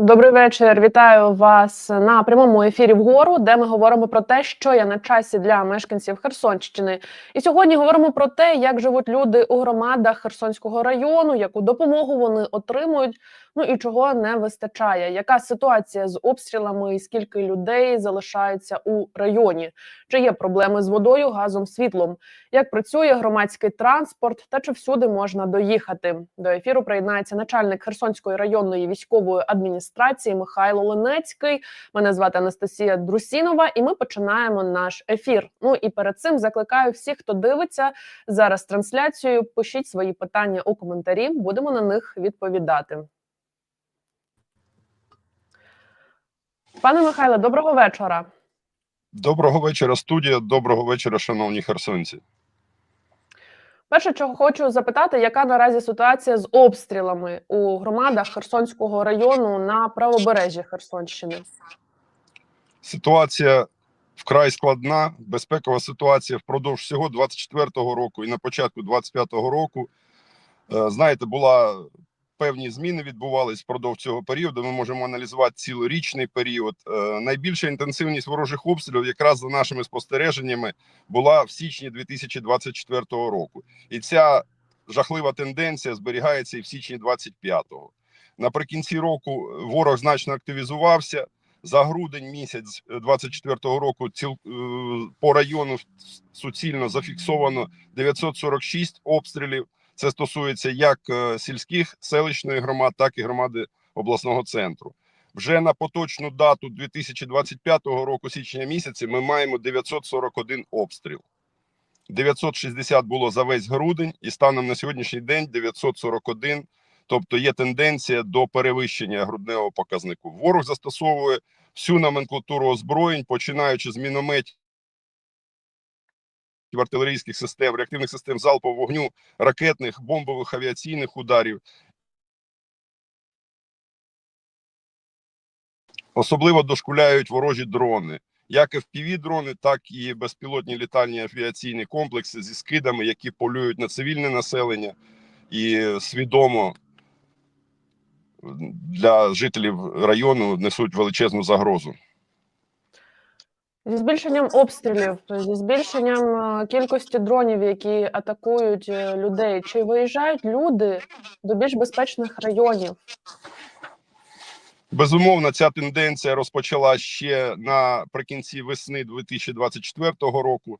Добрий вечір. Вітаю вас на прямому ефірі вгору, де ми говоримо про те, що є на часі для мешканців Херсонщини. І сьогодні говоримо про те, як живуть люди у громадах Херсонського району, яку допомогу вони отримують. Ну і чого не вистачає. Яка ситуація з обстрілами, і скільки людей залишається у районі? Чи є проблеми з водою, газом, світлом? Як працює громадський транспорт та чи всюди можна доїхати? До ефіру приєднається начальник Херсонської районної військової адміністрації Михайло Ленецький. Мене звати Анастасія Друсінова, і ми починаємо наш ефір. Ну і перед цим закликаю всіх, хто дивиться зараз трансляцію. Пишіть свої питання у коментарі. Будемо на них відповідати. Пане Михайле, доброго вечора. Доброго вечора, студія. Доброго вечора, шановні херсонці. Перше, чого хочу запитати, яка наразі ситуація з обстрілами у громадах Херсонського району на правобережжі Херсонщини? Ситуація вкрай складна. Безпекова ситуація впродовж всього 24-го року і на початку 25-го року. Е, Знаєте, була певні зміни відбувались впродовж цього періоду. Ми можемо аналізувати цілорічний період. Е, Найбільша інтенсивність ворожих обстрілів, якраз за нашими спостереженнями, була в січні 2024 року. І ця жахлива тенденція зберігається і в січні 25-го. Наприкінці року ворог значно активізувався. За грудень місяць 24-го року ціл, е, по району суцільно зафіксовано 946 обстрілів. Це стосується як е, сільських селищної громад, так і громади обласного центру. Вже на поточну дату 2025 року, січня місяці, ми маємо 941 обстріл. 960 було за весь грудень, і станом на сьогоднішній день 941. Тобто є тенденція до перевищення грудневого показнику. Ворог застосовує всю номенклатуру озброєнь, починаючи з мінометів, артилерійських систем, реактивних систем залпового вогню, ракетних, бомбових авіаційних ударів. Особливо дошкуляють ворожі дрони, як fpv дрони, так і безпілотні літальні авіаційні комплекси зі скидами, які полюють на цивільне населення і свідомо для жителів району несуть величезну загрозу. Зі збільшенням обстрілів, зі збільшенням е, кількості дронів, які атакують е, людей, чи виїжджають люди до більш безпечних районів? Безумовно, ця тенденція розпочала ще наприкінці весни 2024 року.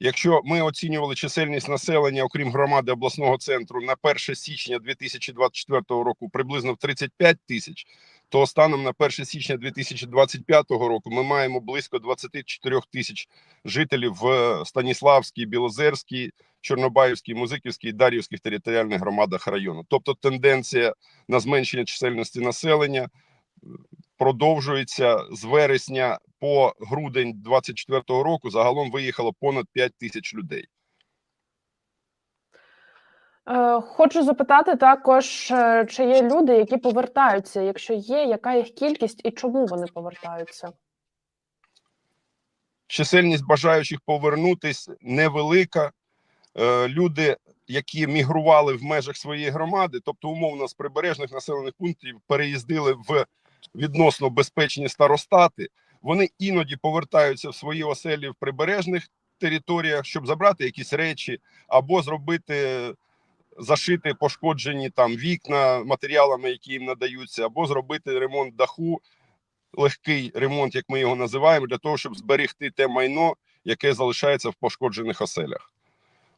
Якщо ми оцінювали чисельність населення, окрім громади обласного центру, на 1 січня 2024 року приблизно в 35 тисяч, то станом на 1 січня 2025 року ми маємо близько 24 тисяч жителів в Станіславській, Білозерській, Чорнобаївській, Музиківській, Дар'ївських територіальних громадах району. Тобто тенденція на зменшення чисельності населення продовжується з вересня по грудень 24 року. Загалом виїхало понад 5 тисяч людей. Е, Хочу запитати також, е, чи є люди, які повертаються. Якщо є, яка їх кількість і чому вони повертаються? Чисельність бажаючих повернутись невелика. Е, Люди, які мігрували в межах своєї громади, тобто умовно з прибережних населених пунктів, переїздили в відносно безпечні старостати. Вони іноді повертаються в свої оселі в прибережних територіях, щоб забрати якісь речі або зробити зашити пошкоджені там вікна матеріалами, які їм надаються, або зробити ремонт даху, легкий ремонт, як ми його називаємо, для того, щоб зберегти те майно, яке залишається в пошкоджених оселях.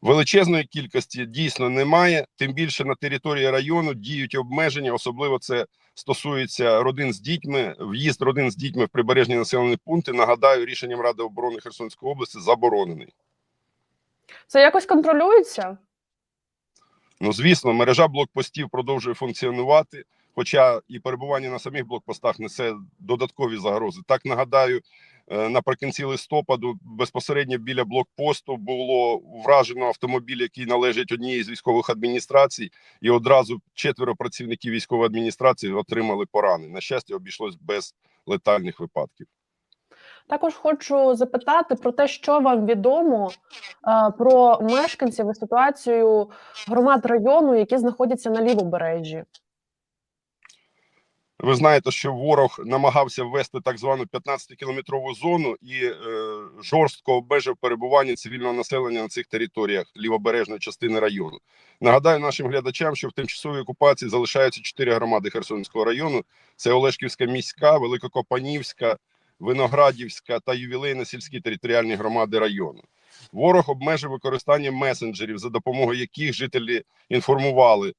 Величезної кількості дійсно немає. Тим більше на території району діють обмеження, особливо це стосується родин з дітьми. В'їзд родин з дітьми в прибережні населені пункти. Нагадаю, рішенням Ради оборони Херсонської області заборонений. Це якось контролюється? Ну, звісно, мережа блокпостів продовжує функціонувати, хоча і перебування на самих блокпостах несе додаткові загрози. Так нагадаю, е, наприкінці листопаду безпосередньо біля блокпосту було вражено автомобіль, який належить одній з військових адміністрацій, і одразу четверо працівників військової адміністрації отримали порани. На щастя, обійшлось без летальних випадків. Також хочу запитати про те, що вам відомо е, про мешканців і ситуацію громад району, які знаходяться на лівобережжі. Ви знаєте, що ворог намагався ввести так звану 15-кілометрову зону і е, жорстко обмежив перебування цивільного населення на цих територіях лівобережної частини району. Нагадаю нашим глядачам, що в тимчасовій окупації залишаються чотири громади Херсонського району: це Олешківська міська, Великокопанівська, Виноградівська та ювілейна сільські територіальні громади району. Ворог обмежив використання месенджерів, за допомогою яких жителі інформували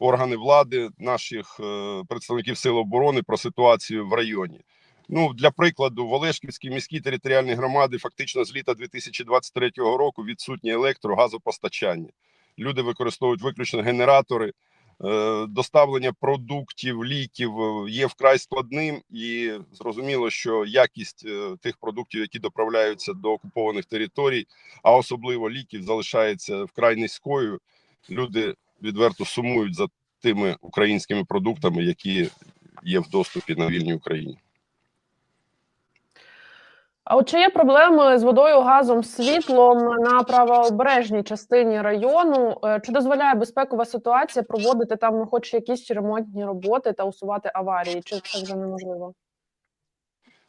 органи влади, наших е, представників сил оборони про ситуацію в районі. Ну для прикладу, в Олешківській міській територіальній громади фактично з літа 2023 року відсутнє електро, газопостачання. Люди використовують виключно генератори. Е, Доставлення продуктів, ліків е, є вкрай складним, і зрозуміло, що якість е, тих продуктів, які доправляються до окупованих територій, а особливо ліків, залишається вкрай низькою. Люди відверто сумують за тими українськими продуктами, які є в доступі на вільній Україні. А от чи є проблеми з водою, газом, світлом на правобережній частині району? Е, Чи дозволяє безпекова ситуація проводити там ну, хоч якісь ремонтні роботи та усувати аварії? Чи це вже неможливо?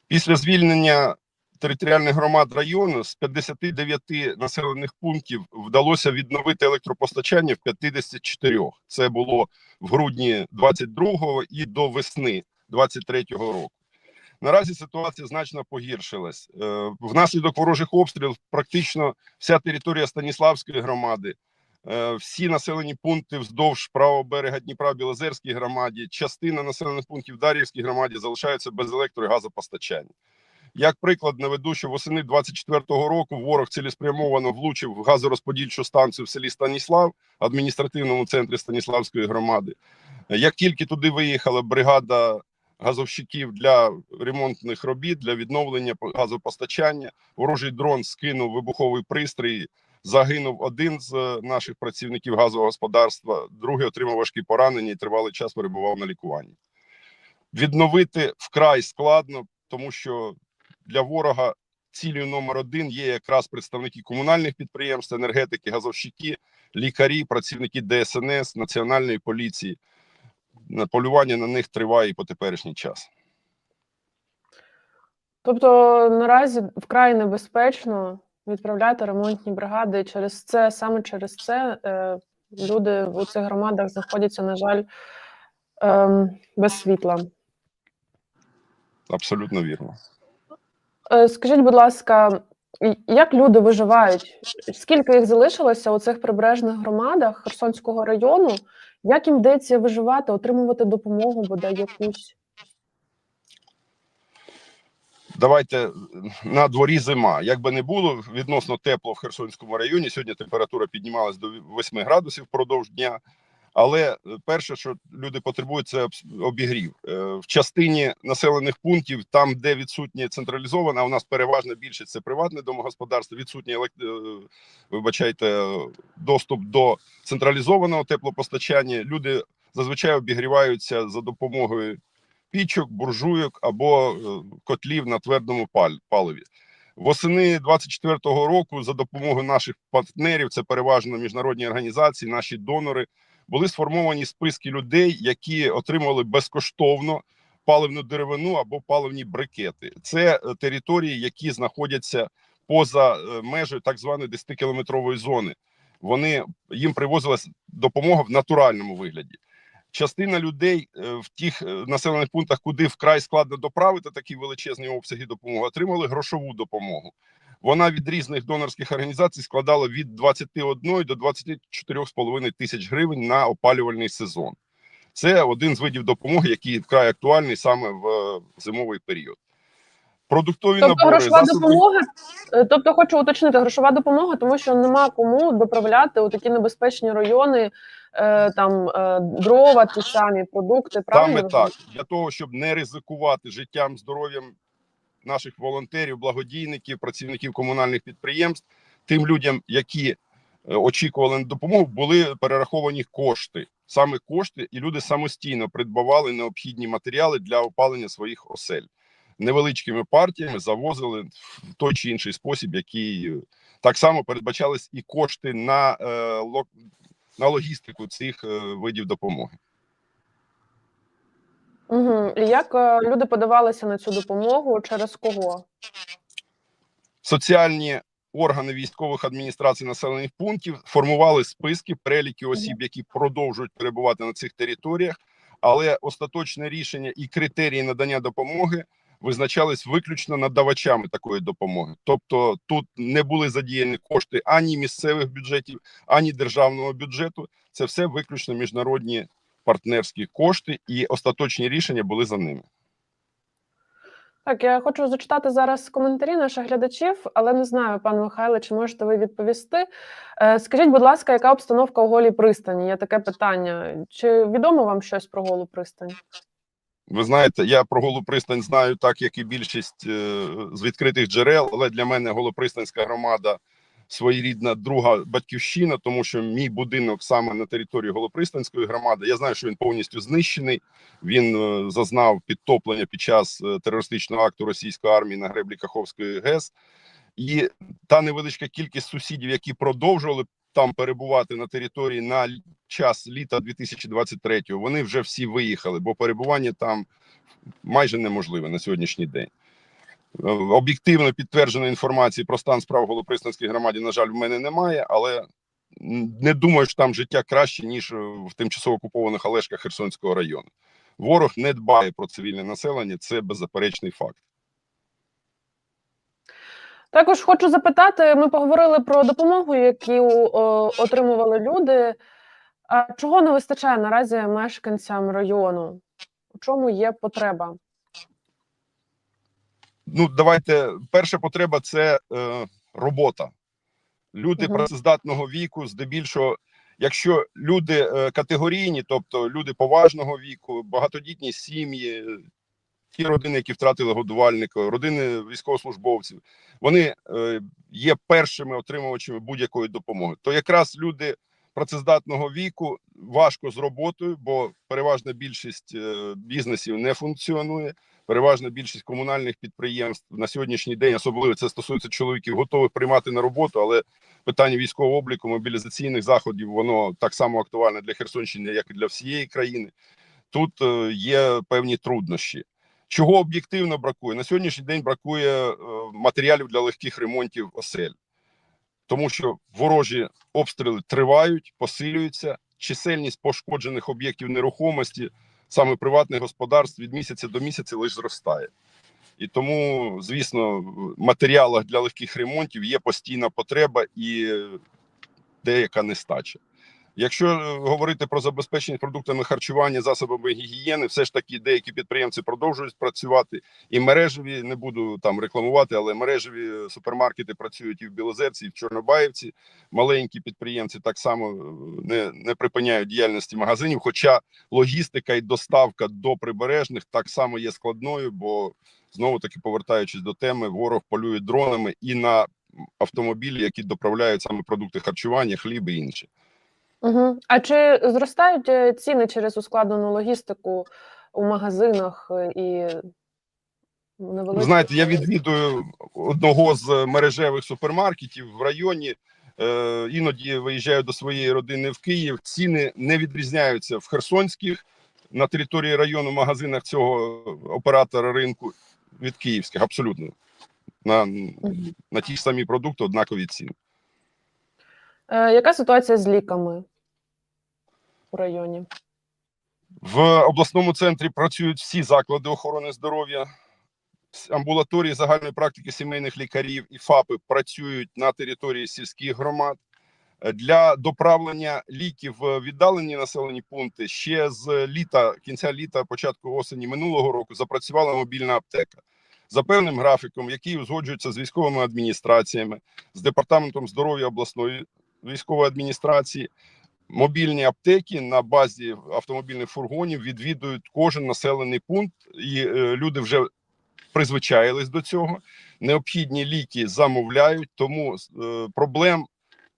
Після звільнення територіальних громад району з 59 населених пунктів вдалося відновити електропостачання в 54. Це було в грудні 22-го і до весни 23-го року. Наразі ситуація значно погіршилась. Е, Внаслідок ворожих обстрілів практично вся територія Станіславської громади, е, всі населені пункти вздовж правого берега Дніпра Білозерській громаді, частина населених пунктів в Дар'ївській громаді залишаються без електро і газопостачання. Як приклад наведу, що восени 24-го року ворог цілеспрямовано влучив в газорозподільчу станцію в селі Станіслав, адміністративному центрі Станіславської громади. Як тільки туди виїхала бригада газовщиків для ремонтних робіт, для відновлення газопостачання, ворожий дрон скинув вибуховий пристрій. Загинув один з е, наших працівників газового господарства, другий отримав важкі поранення і тривалий час перебував на лікуванні. Відновити вкрай складно, тому що для ворога цілею номер один є якраз представники комунальних підприємств, енергетики, газовщики, лікарі, працівники ДСНС, національної поліції. Полювання на них триває і по теперішній час. Тобто наразі вкрай небезпечно відправляти ремонтні бригади. Через це саме через це е, люди у цих громадах знаходяться, на жаль, ем, без світла. Абсолютно вірно. Е, Скажіть, будь ласка, як люди виживають? Скільки їх залишилося у цих прибережних громадах Херсонського району? Як їм вдається виживати, отримувати допомогу, бодай якусь? Давайте на дворі зима. Як би не було, відносно тепло в Херсонському районі. Сьогодні температура піднімалась до 8 градусів впродовж дня. Але е, перше, що люди потребують, це обігрів. Е, В частині населених пунктів, там, де відсутнє централізоване, а у нас переважна більшість це приватне домогосподарство, відсутнє елект... е, вибачайте, доступ до централізованого теплопостачання. Люди зазвичай обігріваються за допомогою пічок, буржуйок або котлів на твердому паливі. Восени 24-го року за допомогою наших партнерів, це переважно міжнародні організації, наші донори, були сформовані списки людей, які отримували безкоштовно паливну деревину або паливні брикети. Це е, території, які знаходяться поза е, межею так званої 10-кілометрової зони. Вони їм привозилась допомога в натуральному вигляді частина людей е, в тих населених пунктах, куди вкрай складно доправити такі величезні обсяги допомоги, отримали грошову допомогу. Вона від різних донорських організацій складала від 21 до 24,5 тисяч гривень на опалювальний сезон. Це один з видів допомоги, який вкрай актуальний саме в е, зимовий період. Продуктові Тобто набори грошова засоби- допомога, е, тобто хочу уточнити, грошова допомога, тому що нема кому доправляти у такі небезпечні райони, е, там е, дрова, ті самі продукти. Правильно Саме так для того, щоб не ризикувати життям, здоров'ям наших волонтерів, благодійників, працівників комунальних підприємств, тим людям, які е, очікували на допомогу, були перераховані кошти. Саме кошти, і люди самостійно придбавали необхідні матеріали для опалення своїх осель. Невеличкими партіями завозили в той чи інший спосіб, який е, так само передбачались і кошти на, е, на логістику цих видів допомоги. Угу. І як е, люди подавалися на цю допомогу? Через кого? Соціальні органи військових адміністрацій населених пунктів формували списки, переліки осіб, які продовжують перебувати на цих територіях, але остаточне рішення і критерії надання допомоги визначались виключно надавачами такої допомоги. Тобто тут не були задіяні кошти ані місцевих бюджетів, ані державного бюджету. Це все виключно міжнародні партнерські кошти, і остаточні рішення були за ними. Так, я хочу зачитати зараз коментарі наших глядачів, але не знаю, пане Михайле, чи можете ви відповісти. Е, Скажіть, будь ласка, яка обстановка у голій пристані? Є таке питання. Чи відомо вам щось про голу пристань? Ви знаєте, я про Голу пристань знаю так, як і більшість е, з відкритих джерел, але для мене Голопристанська громада своєрідна друга батьківщина, тому що мій будинок саме на території Голопристанської громади. Я знаю, що він повністю знищений. Він е, зазнав підтоплення під час е, терористичного акту російської армії на греблі Каховської ГЕС. І та невеличка кількість сусідів, які продовжували там перебувати на території на час літа 2023-го, вони вже всі виїхали, бо перебування там майже неможливе на сьогоднішній день. Е, Об'єктивно підтвердженої інформації про стан справ Голопристанській громаді, на жаль, в мене немає, але не думаю, що там життя краще, ніж е, в тимчасово окупованих Олешках Херсонського району. Ворог не дбає про цивільне населення, це беззаперечний факт. Також хочу запитати: ми поговорили про допомогу, яку отримували люди. А чого не вистачає наразі мешканцям району? У чому є потреба? Ну давайте перша потреба це е, робота. Люди Мгм. працездатного віку, здебільшого, якщо люди е, категорійні, тобто люди поважного віку, багатодітні сім'ї, ті родини, які втратили годувальника, родини військовослужбовців, вони е, є першими отримувачами будь-якої допомоги. То якраз люди працездатного віку важко з роботою, бо переважна більшість е, бізнесів не функціонує. Переважна більшість комунальних підприємств на сьогоднішній день, особливо це стосується чоловіків, готових приймати на роботу, але питання військового обліку, мобілізаційних заходів, воно так само актуальне для Херсонщини, як і для всієї країни. Тут е, є певні труднощі. Чого об'єктивно бракує? На сьогоднішній день бракує е, матеріалів для легких ремонтів осель, тому що ворожі обстріли тривають, посилюються. Чисельність пошкоджених об'єктів нерухомості, саме приватних господарств, від місяця до місяця лише зростає. І тому, звісно, в матеріалах для легких ремонтів є постійна потреба і деяка нестача. Якщо е, говорити про забезпечення продуктами харчування, засобами гігієни, все ж таки деякі підприємці продовжують працювати, і мережеві не буду там рекламувати, але мережеві супермаркети працюють і в Білозерці, і в Чорнобаївці. Маленькі підприємці так само е, не, не припиняють діяльності магазинів. Хоча логістика і доставка до прибережних так само є складною, бо знову таки повертаючись до теми, ворог полює дронами і на автомобілі, які доправляють саме продукти харчування, хліб і інше. Угу. А чи зростають е, ціни через ускладнену логістику у магазинах е, і знаєте, я відвідую одного з мережевих супермаркетів в районі. Е, іноді виїжджаю до своєї родини в Київ. Ціни не відрізняються в херсонських на території району магазинах цього оператора ринку від київських. Абсолютно на, на ті ж самі продукти однакові ціни. Е, Яка ситуація з ліками у районі? В обласному центрі працюють всі заклади охорони здоров'я. Амбулаторії загальної практики сімейних лікарів і ФАПи працюють на території сільських громад. Для доправлення ліків в віддалені населені пункти ще з літа, кінця літа, початку осені минулого року запрацювала мобільна аптека за певним графіком, який узгоджується з військовими адміністраціями, з департаментом здоров'я обласної військової адміністрації. Мобільні аптеки на базі автомобільних фургонів відвідують кожен населений пункт, і е, люди вже призвичаїлись до цього. Необхідні ліки замовляють, тому е, проблем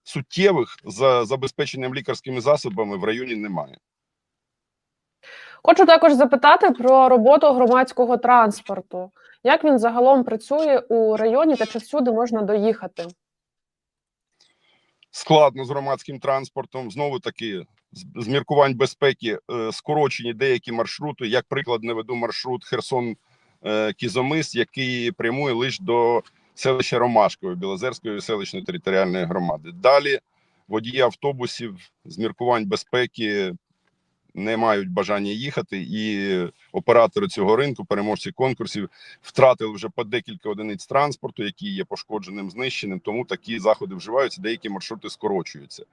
суттєвих за забезпеченням лікарськими засобами в районі немає. Хочу також запитати про роботу громадського транспорту. Як він загалом працює у районі та чи всюди можна доїхати? Складно з громадським транспортом. Знову таки з- міркувань безпеки е, скорочені деякі маршрути. Як приклад, наведу маршрут Херсон е, Кізомис, який прямує лише до селища Ромашкове Білозерської селищної територіальної громади. Далі водії автобусів з міркувань безпеки не мають бажання їхати, і оператори цього ринку, переможці конкурсів, втратили вже по декілька одиниць транспорту, які є пошкодженим, знищеним. Тому такі заходи вживаються, деякі маршрути скорочуються.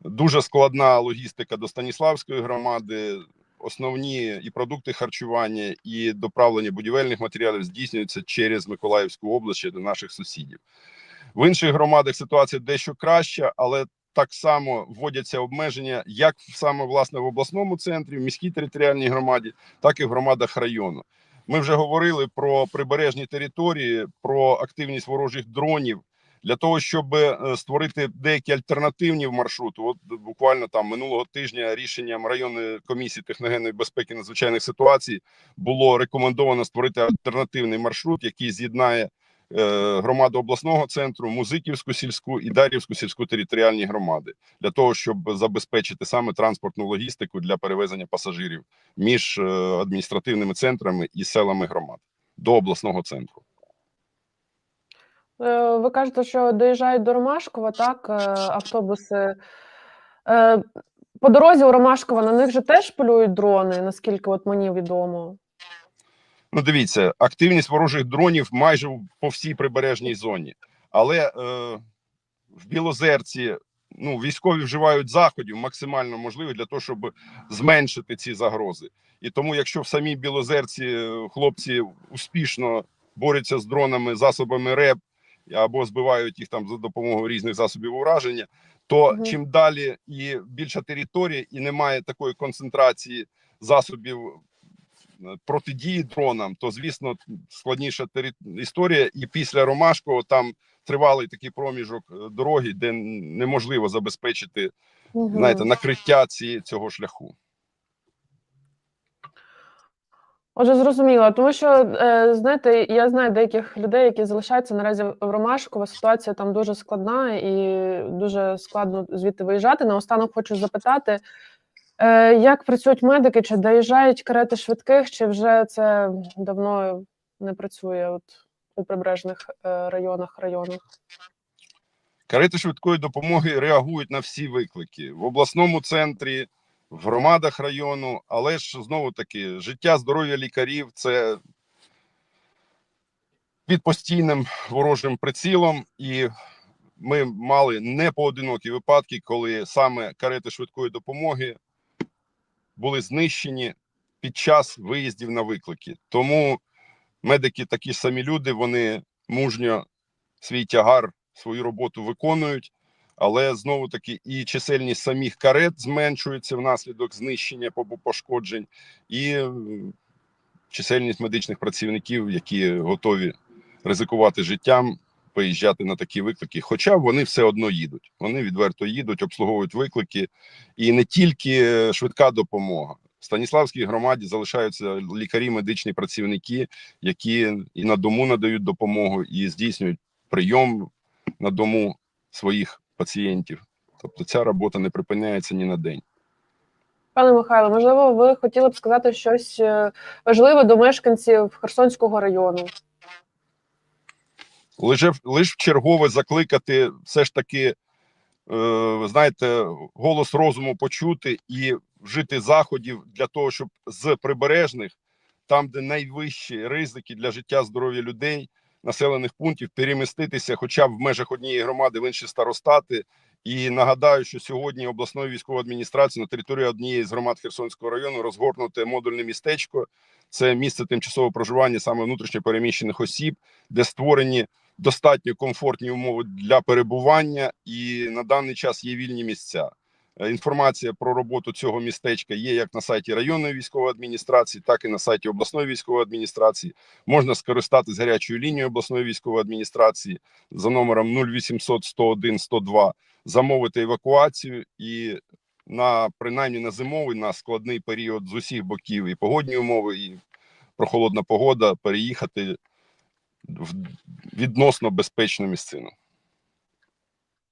Дуже складна логістика до Станіславської громади. Основні і продукти харчування, і доправлення будівельних матеріалів здійснюються через Миколаївську область до наших сусідів. В інших громадах ситуація дещо краща, але так само вводяться обмеження як саме власне в обласному центрі, в міській територіальній громаді, так і в громадах району. Ми вже говорили про прибережні території, про активність ворожих дронів для того, щоб е, створити деякі альтернативні маршрути. От буквально там минулого тижня рішенням районної комісії техногенної безпеки надзвичайних ситуацій було рекомендовано створити альтернативний маршрут, який з'єднає громаду обласного центру, Музиківську сільську і Дарівську сільську територіальні громади для того, щоб забезпечити саме транспортну логістику для перевезення пасажирів між е, адміністративними центрами і селами громад до обласного центру. Е, Ви кажете, що доїжджають до Ромашкова, так, е, автобуси. Е, По дорозі у Ромашкова на них же теж полюють дрони, наскільки от мені відомо. Ну, дивіться, активність ворожих дронів майже по всій прибережній зоні, але е, в Білозерці ну, військові вживають заходів максимально можливих для того, щоб зменшити ці загрози. І тому, якщо в самій Білозерці е, хлопці успішно борються з дронами, засобами РЕБ або збивають їх там за допомогою різних засобів ураження, то Мгм. чим далі і більша територія, і немає такої концентрації засобів протидії дронам, то звісно складніша історія. І після Ромашкового там тривалий такий проміжок е, дороги, де неможливо забезпечити Мгм. знаєте накриття ці... цього шляху. Отже, зрозуміло, тому що е, знаєте, я знаю деяких людей, які залишаються наразі в Ромашково. Ситуація там дуже складна і дуже складно звідти виїжджати. Наостанок хочу запитати, як працюють медики, чи доїжджають карети швидких, чи вже це давно не працює от у прибережних е, районах районах? Карети швидкої допомоги реагують на всі виклики. В обласному центрі, в громадах району, але ж знову таки життя, здоров'я лікарів це під постійним ворожим прицілом, і ми мали непоодинокі випадки, коли саме карети швидкої допомоги були знищені під час виїздів на виклики. Тому медики такі самі люди, вони мужньо свій тягар, свою роботу виконують, але знову таки і чисельність самих карет зменшується внаслідок знищення пошкоджень, і чисельність медичних працівників, які готові ризикувати життям, поїжджати на такі виклики. Хоча вони все одно їдуть. Вони відверто їдуть, обслуговують виклики, і не тільки е, швидка допомога. В Станіславській громаді залишаються лікарі, медичні працівники, які і на дому надають допомогу, і здійснюють прийом на дому своїх пацієнтів. Тобто ця робота не припиняється ні на день. Пане Михайло, можливо, ви хотіли б сказати щось е, важливе до мешканців Херсонського району? Лише лише в чергове закликати все ж таки, е, знаєте, голос розуму почути і вжити заходів для того, щоб з прибережних, там, де найвищі ризики для життя здоров'я людей, населених пунктів, переміститися, хоча б в межах однієї громади в інші старостати. І нагадаю, що сьогодні обласною військовою адміністрацією на території однієї з громад Херсонського району розгорнуте модульне містечко. Це місце тимчасового проживання саме внутрішньо переміщених осіб, де створені достатньо комфортні умови для перебування, і на даний час є вільні місця. Е, Інформація про роботу цього містечка є як на сайті районної військової адміністрації, так і на сайті обласної військової адміністрації. Можна скористатись гарячою лінією обласної військової адміністрації за номером 0800 101 102, замовити евакуацію і на принаймні на зимовий, на складний період з усіх боків і погодні умови, і прохолодна погода переїхати в відносно безпечну місцину.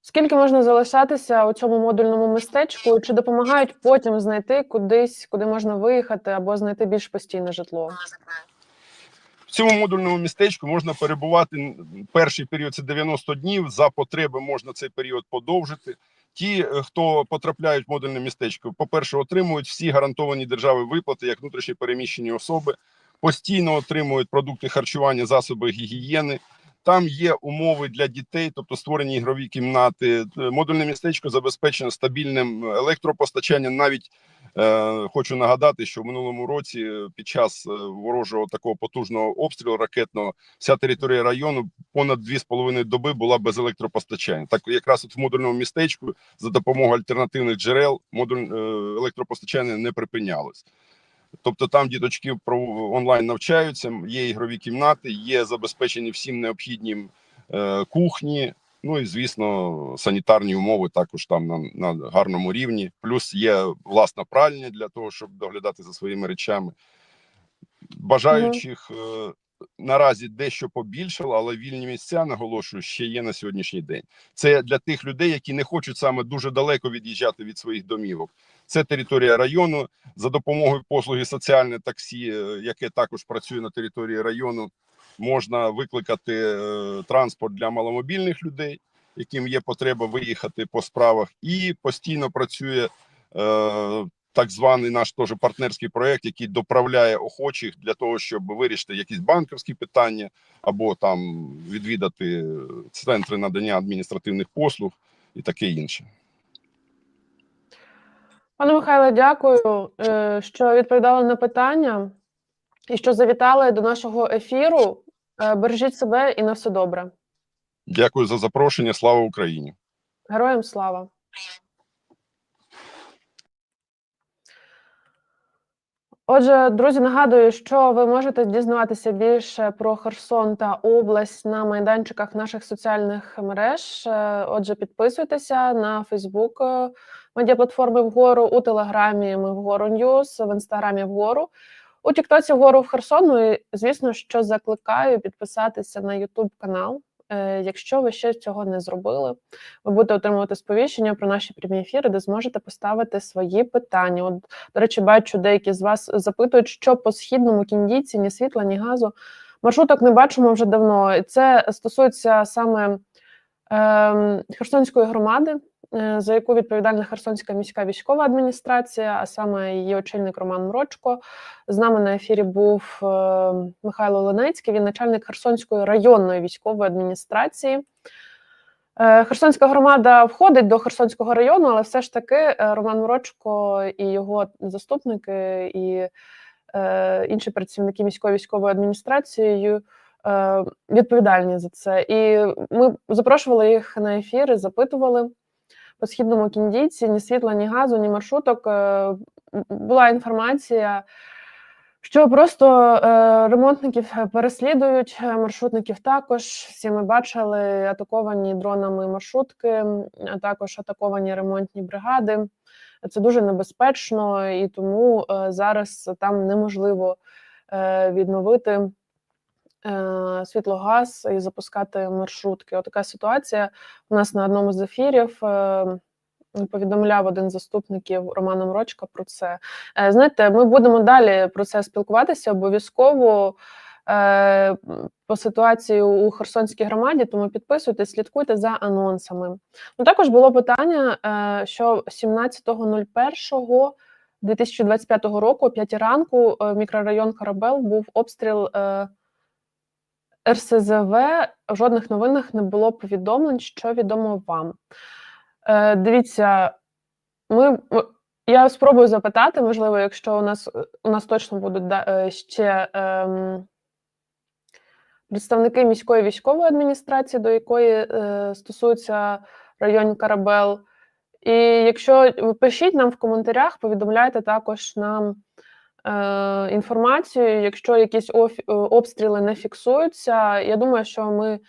Скільки можна залишатися у цьому модульному містечку? Чи допомагають потім знайти кудись, куди можна виїхати або знайти більш постійне житло? В цьому модульному містечку можна перебувати перший період це 90 днів. За потреби можна цей період подовжити. Ті, е, хто потрапляють в модульне містечко, по-перше, отримують всі гарантовані держави виплати як внутрішньо переміщені особи, постійно отримують продукти харчування, засоби гігієни. Там є умови для дітей, тобто створені ігрові кімнати. Е, Модульне містечко забезпечено стабільним електропостачанням. Навіть е, хочу нагадати, що в минулому році е, під час е, ворожого такого потужного обстрілу ракетного вся територія району понад 2,5 доби була без електропостачання. Так якраз от в модульному містечку за допомогою альтернативних джерел модуль е, електропостачання не припинялось. Тобто там діточки про онлайн навчаються, є ігрові кімнати, є забезпечені всім необхіднім е, кухні. Ну і звісно, санітарні умови також там на, на гарному рівні. Плюс є власна пральня для того, щоб доглядати за своїми речами. Бажаючих е, наразі дещо побільшало, але вільні місця наголошую ще є на сьогоднішній день. Це для тих людей, які не хочуть саме дуже далеко від'їжджати від своїх домівок. Це територія району за допомогою послуги соціальне таксі, е, яке також працює на території району. Можна викликати е, транспорт для маломобільних людей, яким є потреба виїхати по справах, і постійно працює е, так званий наш теж партнерський проект, який доправляє охочих для того, щоб вирішити якісь банківські питання або там відвідати центри надання адміністративних послуг і таке інше. Пане Михайле, дякую, е, що відповідали на питання і що завітали до нашого ефіру. Е, Бережіть себе і на все добре. Дякую за запрошення. Слава Україні! Героям слава! Отже, друзі, нагадую, що ви можете дізнаватися більше про Херсон та область на майданчиках наших соціальних мереж. Е, Отже, підписуйтеся на Фейсбук е, медіаплатформи вгору, у Телеграмі ми вгору Ньюс, в інстаграмі вгору. У Тіктоці вгору в Херсон. Ну і звісно, що закликаю підписатися на Ютуб канал. Е, Якщо ви ще цього не зробили, ви будете отримувати сповіщення про наші прямі ефіри, де зможете поставити свої питання. От, до речі, бачу, деякі з вас запитують, що по східному кіндійці ні світла, ні газу. Маршруток не бачимо вже давно. І це стосується саме е, Херсонської громади, за яку відповідальна Херсонська міська військова адміністрація, а саме її очільник Роман Мрочко. З нами на ефірі був е, Михайло Ленецький, він начальник Херсонської районної військової адміністрації. Е, Херсонська громада входить до Херсонського району, але все ж таки е, Роман Морочко і його заступники і е, інші працівники міської військової адміністрації е, відповідальні за це. І ми запрошували їх на ефіри, запитували по східному кіндійці ні світла, ні газу, ні маршруток. Е, була інформація. Що просто е, ремонтників переслідують, е, маршрутників також. Всі ми бачили атаковані дронами маршрутки, а також атаковані ремонтні бригади. Це дуже небезпечно, і тому зараз там неможливо відновити світлогаз і запускати маршрутки. Отака ситуація у нас на одному з ефірів. Е, Повідомляв один з заступників Романа Мрочка про це. Е, Знаєте, ми будемо далі про це спілкуватися обов'язково е, по ситуації у Херсонській громаді. Тому підписуйтесь, слідкуйте за анонсами. Ну також було питання, е, що 17.01.2025 року, о 5 ранку, е, мікрорайон Карабел був обстріл. РСЗВ в жодних новинах не було повідомлень, що відомо вам. Е, дивіться, ми, я спробую запитати, можливо, якщо у нас у нас точно будуть е, ще ем, представники міської військової адміністрації, до якої е, стосується район Карабел. І якщо ви пишіть нам в коментарях, повідомляйте також нам інформацію. Якщо якісь е, обстріли не фіксуються, я думаю, що ми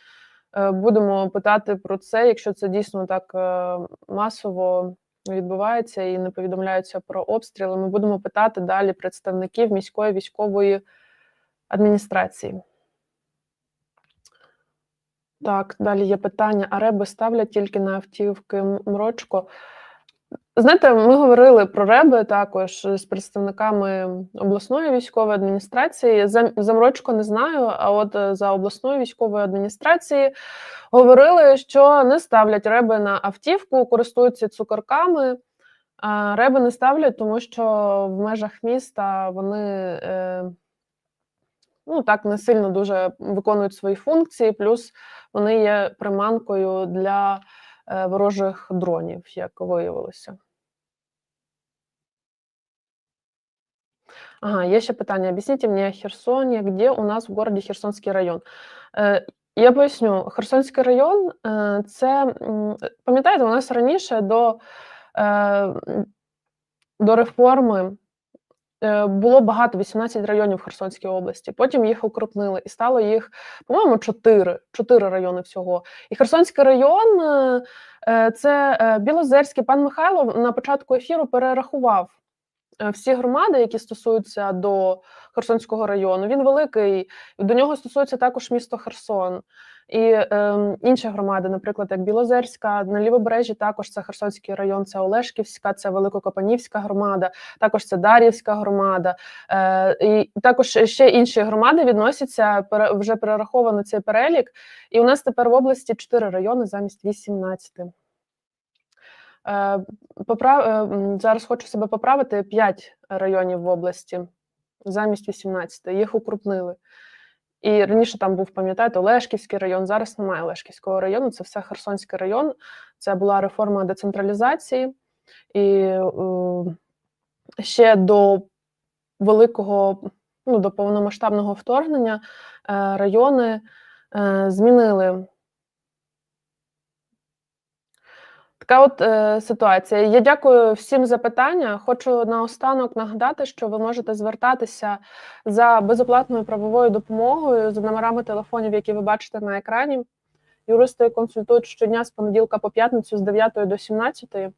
е, будемо питати про це, якщо це дійсно так е, масово відбувається і не повідомляються про обстріли. Ми будемо питати далі представників міської військової адміністрації. Так, далі є питання: а реби ставлять тільки на автівки М- Знаєте, ми говорили про реби також з представниками обласної військової адміністрації. За, за не знаю, а от е, за обласною військовою адміністрації говорили, що не ставлять реби на автівку, користуються цукорками. А реби не ставлять, тому що в межах міста вони е, ну так не сильно дуже виконують свої функції, плюс вони є приманкою для е, ворожих дронів, як виявилося. Ага, є ще питання. Объясните мне, Херсоне, где у нас в городе Херсонський район? Е, я поясню, Херсонський район е, це пам'ятаєте, у нас раніше до, до реформи було багато 18 районів в Херсонській області. Потім їх укрупнили, і стало їх, по-моєму, 4, 4 райони всього. І Херсонський район е, е, це е, Білозерський. Пан Михайло на початку ефіру перерахував всі громади, які стосуються до Херсонського району. Він великий, до нього стосується також місто Херсон. І е, інші громади, наприклад, як Білозерська, на лівобережжі також це Херсонський район, це Олешківська, це Великокопанівська громада, також це Дар'ївська громада. Е, і також ще інші громади відносяться вже перераховано цей перелік. І у нас тепер в області 4 райони замість 18. Е, поправ... е, Зараз хочу себе поправити: 5 районів в області замість 18. Їх укрупнили. І раніше там був, пам'ятаєте, Олешківський район, зараз немає Олешківського району, це все Херсонський район. Це була реформа децентралізації. І ще до великого, ну, до повномасштабного вторгнення е, райони змінили. Така от е, ситуація. Я дякую всім за питання. Хочу наостанок нагадати, що ви можете звертатися за безоплатною правовою допомогою за номерами телефонів, які ви бачите на екрані. Юристи консультують щодня з понеділка по п'ятницю з 9 до 17. Е,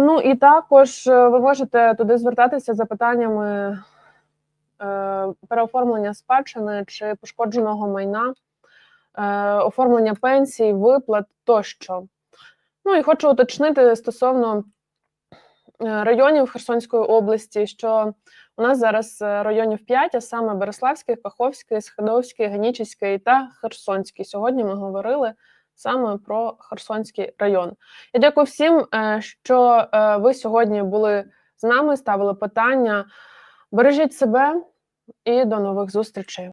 ну і також е, ви можете туди звертатися за питаннями е, переоформлення спадщини чи пошкодженого майна, е, оформлення пенсій, виплат тощо. Ну і хочу уточнити стосовно е, районів Херсонської області, що у нас зараз е, районів 5, а саме Береславський, Каховський, Схидовський, Генічеський та Херсонський. Сьогодні ми говорили саме про Херсонський район. Я дякую всім, е, що ви сьогодні були з нами, ставили питання. Бережіть себе і до нових зустрічей.